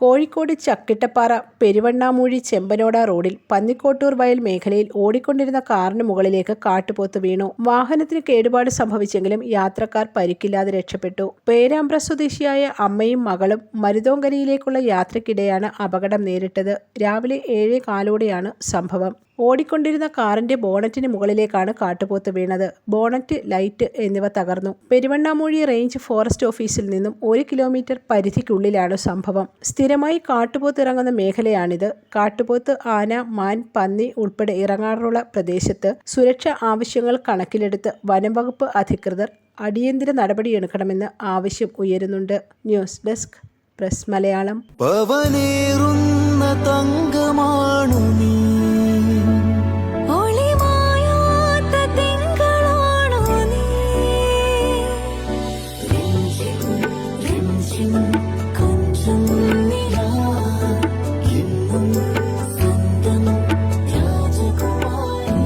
കോഴിക്കോട് ചക്കിട്ടപ്പാറ പെരുവണ്ണാമൂഴി ചെമ്പനോട റോഡിൽ പന്നിക്കോട്ടൂർ വയൽ മേഖലയിൽ ഓടിക്കൊണ്ടിരുന്ന കാറിന് മുകളിലേക്ക് കാട്ടുപോത്ത് വീണു. വാഹനത്തിന് കേടുപാട് സംഭവിച്ചെങ്കിലും യാത്രക്കാർ പരിക്കില്ലാതെ രക്ഷപ്പെട്ടു. പേരാമ്പ്ര സ്വദേശിയായ അമ്മയും മകളും മരുതോങ്കരയിലേക്കുള്ള യാത്രക്കിടെയാണ് അപകടം നേരിട്ടത്. രാവിലെ ഏഴേ കാലോടെയാണ് സംഭവം. ഓടിക്കൊണ്ടിരുന്ന കാറിന്റെ ബോണറ്റിന് മുകളിലേക്കാണ് കാട്ടുപോത്ത് വീണത്. ബോണറ്റ് ലൈറ്റ് എന്നിവ തകർന്നു. പെരുവണ്ണാമൂഴി റേഞ്ച് ഫോറസ്റ്റ് ഓഫീസിൽ നിന്നും ഒരു കിലോമീറ്റർ പരിധിക്കുള്ളിലാണ് സംഭവം. സ്ഥിരമായി കാട്ടുപോത്ത് ഇറങ്ങുന്ന മേഖലയാണിത്. കാട്ടുപോത്ത് ആന മാൻ പന്നി ഉൾപ്പെടെ ഇറങ്ങാറുള്ള പ്രദേശത്ത് സുരക്ഷാ ആവശ്യങ്ങൾ കണക്കിലെടുത്ത് വനംവകുപ്പ് അധികൃതർ അടിയന്തര നടപടിയെടുക്കണമെന്ന് ആവശ്യം ഉയരുന്നുണ്ട്. News desk press Malayalam. രാജകുമാരി